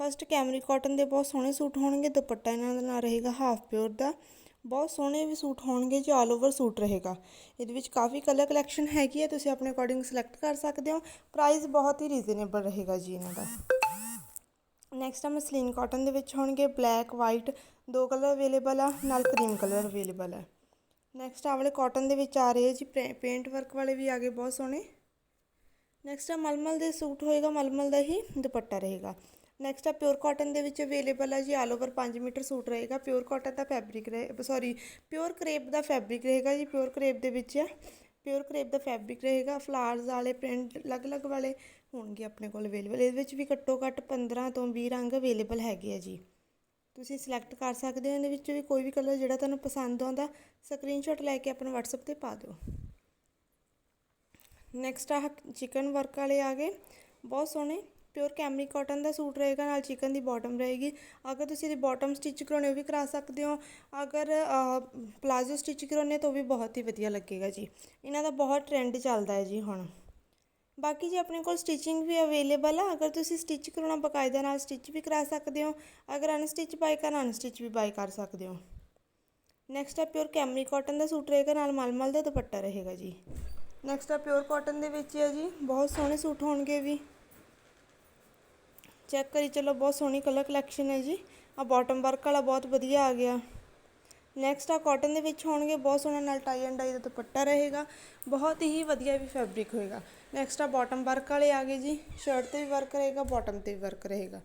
First Camry cotton ਦੇ ਬਹੁਤ ਸੋਹਣੇ ਸੂਟ ਹੋਣਗੇ, ਦੁਪੱਟਾ ਇਹਨਾਂ ਦਾ ਨਾਲ ਰਹੇਗਾ ਹਾਫ ਪਿਓਰ ਦਾ। ਬਹੁਤ ਸੋਹਣੇ ਵੀ ਸੂਟ ਹੋਣਗੇ ਜੀ ਆਲ ਓਵਰ ਸੂਟ ਰਹੇਗਾ। ਇਹਦੇ ਵਿੱਚ ਕਾਫੀ ਕਲਰ ਕਲੈਕਸ਼ਨ ਹੈਗੀ ਹੈ ਤੁਸੀਂ ਆਪਣੇ ਅਕੋਰਡਿੰਗ ਸਿਲੈਕਟ ਕਰ ਸਕਦੇ ਹੋ। ਪ੍ਰਾਈਸ ਬਹੁਤ ਹੀ ਰੀਜ਼ਨੇਬਲ ਰਹੇਗਾ ਜੀ ਇਹਨਾਂ ਦਾ। ਨੈਕਸਟ ਆ ਮਸਲੀਨ ਕਾਟਨ ਦੇ ਵਿੱਚ ਹੋਣਗੇ ਬਲੈਕ ਵਾਈਟ ਦੋ ਕਲਰ ਅਵੇਲੇਬਲ ਆ, ਨਾਲ ਕਰੀਮ ਕਲਰ ਅਵੇਲੇਬਲ ਹੈ ਨੈਕਸਟ ਆ ਵਾਲੇ ਕਾਟਨ ਦੇ ਵਿੱਚ ਆ ਰਹੇ ਜੀ ਪੇਂਟ ਵਰਕ ਵਾਲੇ ਵੀ ਆ ਗਏ ਬਹੁਤ ਸੋਹਣੇ। ਨੈਕਸਟ ਆ ਮਲਮਲ ਦੇ ਸੂਟ ਹੋਏਗਾ, ਮਲਮਲ ਦਾ ਹੀ ਦੁਪੱਟਾ ਰਹੇਗਾ। ਨੈਕਸਟ ਆ ਪਿਓਰ ਕਾਟਨ ਦੇ ਵਿੱਚ ਅਵੇਲੇਬਲ ਹੈ ਜੀ ਆਲ ਓਵਰ 5 ਮੀਟਰ ਸੂਟ ਰਹੇਗਾ। ਪਿਓਰ ਕਾਟਨ ਦਾ ਫੈਬਰਿਕ ਰਹੇ ਸੌਰੀ ਪਿਓਰ ਕਰੇਪ ਦਾ ਫੈਬਰਿਕ ਰਹੇਗਾ ਜੀ ਪਿਓਰ ਕਰੇਪ ਦੇ ਵਿੱਚ ਹੈ ਪਿਓਰ ਕਰੇਪ ਦਾ ਫੈਬਰਿਕ ਰਹੇਗਾ ਫਲਾਵਰਸ ਵਾਲੇ ਪ੍ਰਿੰਟ ਅਲੱਗ-ਅਲੱਗ ਵਾਲੇ ਹੋਣਗੇ ਆਪਣੇ ਕੋਲ ਅਵੇਲੇਬਲ ਇਹਦੇ ਵਿੱਚ ਵੀ ਘੱਟੋ ਘੱਟ 15 ਤੋਂ 20 ਰੰਗ ਅਵੇਲੇਬਲ ਹੈਗੇ ਆ ਜੀ। ਤੁਸੀਂ ਸਿਲੈਕਟ ਕਰ ਸਕਦੇ ਹੋ, ਇਹਦੇ ਵਿੱਚ ਵੀ ਕੋਈ ਵੀ ਕਲਰ ਜਿਹੜਾ ਤੁਹਾਨੂੰ ਪਸੰਦ ਆਉਂਦਾ ਸਕਰੀਨਸ਼ਾਟ ਲੈ ਕੇ ਆਪਣੇ WhatsApp ਤੇ ਪਾ ਦਿਓ। ਨੈਕਸਟ ਆ ਚਿਕਨ ਵਰਕ ਵਾਲੇ ਆ ਗਏ, ਬਹੁਤ ਸੋਹਣੇ। ਪਿਓਰ ਕੈਮਰੀ ਕਾਟਨ ਦਾ ਸੂਟ ਰਹੇਗਾ, ਨਾਲ ਚਿਕਨ ਦੀ ਬਾਟਮ ਰਹੇਗੀ। ਅਗਰ ਤੁਸੀਂ ਇਹਦੀ ਬਾਟਮ ਸਟਿਚ ਕਰਾਉਣੀ, ਉਹ ਵੀ ਕਰਾ ਸਕਦੇ ਹੋ। ਅਗਰ ਪਲਾਜ਼ੋ ਸਟਿਚ ਕਰਾਉਣੇ ਤਾਂ ਉਹ ਵੀ ਬਹੁਤ ਹੀ ਵਧੀਆ ਲੱਗੇਗਾ ਜੀ। ਇਹਨਾਂ ਦਾ ਬਹੁਤ ਟ੍ਰੈਂਡ ਚੱਲਦਾ ਹੈ ਜੀ ਹੁਣ। ਬਾਕੀ ਜੀ ਆਪਣੇ ਕੋਲ ਸਟਿਚਿੰਗ ਵੀ ਅਵੇਲੇਬਲ ਆ। ਅਗਰ ਤੁਸੀਂ ਸਟਿਚ ਕਰਾਉਣਾ, ਬਕਾਇਦਾ ਨਾਲ ਸਟਿਚ ਵੀ ਕਰਾ ਸਕਦੇ ਹੋ। ਅਗਰ ਅਨਸਟਿਚ ਬਾਈ ਕਰਨਾ ਅਨਸਟਿਚ ਵੀ ਬਾਈ ਕਰ ਸਕਦੇ ਹੋ। ਨੈਕਸਟ ਆ ਪਿਓਰ ਕੈਮਰੀ ਕਾਟਨ ਦਾ ਸੂਟ ਰਹੇਗਾ, ਨਾਲ ਮਲਮਲ ਦਾ ਦੁਪੱਟਾ ਰਹੇਗਾ ਜੀ। ਨੈਕਸਟ ਆ ਪਿਓਰ ਕਾਟਨ ਦੇ ਵਿੱਚ ਹੈ ਜੀ। ਬਹੁਤ ਸੋਹਣੇ ਸੂਟ ਹੋਣਗੇ ਵੀ। ਚੈੱਕ ਕਰੀ, ਚਲੋ ਬਹੁਤ ਸੋਹਣੀ ਕਲਰ ਕਲੈਕਸ਼ਨ ਹੈ ਜੀ। ਆ ਬਾਟਮ ਵਰਕ ਵਾਲਾ ਬਹੁਤ ਵਧੀਆ ਆ ਗਿਆ। ਨੈਕਸਟ ਆ ਕਾਟਨ ਦੇ ਵਿੱਚ ਹੋਣਗੇ ਬਹੁਤ ਸੋਹਣਾ ਨਾਲ ਟਾਈ ਐਂਡ ਡਾਈ ਦਾ ਦੁਪੱਟਾ ਰਹੇਗਾ। ਬਹੁਤ ਹੀ ਵਧੀਆ ਵੀ ਫੈਬਰਿਕ ਹੋਏਗਾ। ਨੈਕਸਟ ਆ ਬਾਟਮ ਵਰਕ ਵਾਲੇ ਆ ਗਏ ਜੀ। ਸ਼ਰਟ ਤੇ ਵੀ ਵਰਕ ਰਹੇਗਾ ਬਾਟਮ ਤੇ ਵੀ ਵਰਕ ਰਹੇਗਾ।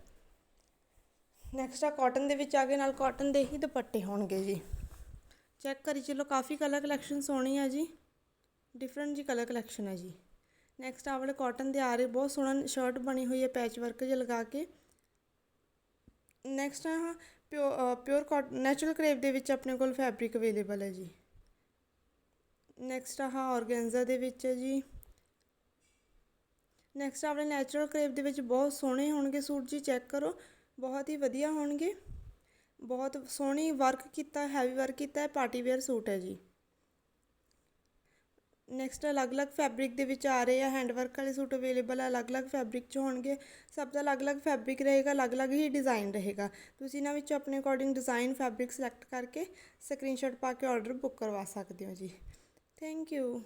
ਨੈਕਸਟ ਆ ਕਾਟਨ ਦੇ ਵਿੱਚ ਆ ਗਏ ਨਾਲ ਕਾਟਨ ਦੇ ਹੀ ਦੁਪੱਟੇ ਹੋਣਗੇ ਜੀ। ਚੈੱਕ ਕਰੀ, ਚਲੋ ਕਾਫੀ ਕਲਰ ਕਲੈਕਸ਼ਨ ਸੋਹਣੀ ਆ ਜੀ। ਡਿਫਰੈਂਟ ਜੀ ਕਲਰ ਕਲੈਕਸ਼ਨ ਹੈ ਜੀ। ਨੈਕਸਟ ਆ ਵਾਲੇ ਕਾਟਨ ਦੇ ਆ ਰਹੇ, ਬਹੁਤ ਸੋਹਣਾ ਸ਼ਰਟ ਬਣੀ ਹੋਈ ਹੈ ਪੈਚ ਵਰਕ ਜਿਹਾ ਲਗਾ ਕੇ। ਨੈਕਸਟ ਆ ਪਿਓ ਪਿਓਰ ਕਾਟਨ ਨੈਚੁਰਲ ਕਰੇਪ ਦੇ ਵਿੱਚ ਆਪਣੇ ਕੋਲ ਫੈਬਰਿਕ ਅਵੇਲੇਬਲ ਹੈ ਜੀ। ਨੈਕਸਟ ਆ ਆਰਗੈਂਜ਼ਾ ਦੇ ਵਿੱਚ ਹੈ ਜੀ। ਨੈਕਸਟ ਆਪਣੇ ਨੈਚੁਰਲ ਕਰੇਪ ਦੇ ਵਿੱਚ ਬਹੁਤ ਸੋਹਣੇ ਹੋਣਗੇ ਸੂਟ ਜੀ ਚੈੱਕ ਕਰੋ। ਬਹੁਤ ਹੀ ਵਧੀਆ ਹੋਣਗੇ। ਬਹੁਤ ਸੋਹਣੀ ਵਰਕ ਕੀਤਾ ਹੈਵੀ ਵਰਕ ਕੀਤਾ ਹੈ ਪਾਰਟੀ ਵੇਅਰ ਸੂਟ ਹੈ ਜੀ। ਨੈਕਸਟ ਅਲੱਗ-ਅਲੱਗ ਫੈਬਰਿਕ ਦੇ ਵਿੱਚ ਆ ਰਹੇ ਆ ਹੈਂਡ ਵਰਕ ਵਾਲੇ ਸੂਟ ਅਵੇਲੇਬਲ ਆ, ਅਲੱਗ-ਅਲੱਗ ਫੈਬਰਿਕ 'ਚ ਹੋਣਗੇ। ਸਭ ਦਾ ਅਲੱਗ-ਅਲੱਗ ਫੈਬਰਿਕ ਰਹੇਗਾ, ਅਲੱਗ-ਅਲੱਗ ਹੀ ਡਿਜ਼ਾਈਨ ਰਹੇਗਾ। ਤੁਸੀਂ ਇਹਨਾਂ ਵਿੱਚੋਂ ਆਪਣੇ ਅਕੋਰਡਿੰਗ ਡਿਜ਼ਾਈਨ ਫੈਬਰਿਕ ਸਿਲੈਕਟ ਕਰਕੇ ਸਕਰੀਨਸ਼ਾਟ ਪਾ ਕੇ ਆਰਡਰ ਬੁੱਕ ਕਰਵਾ ਸਕਦੇ ਹੋ ਜੀ। Thank you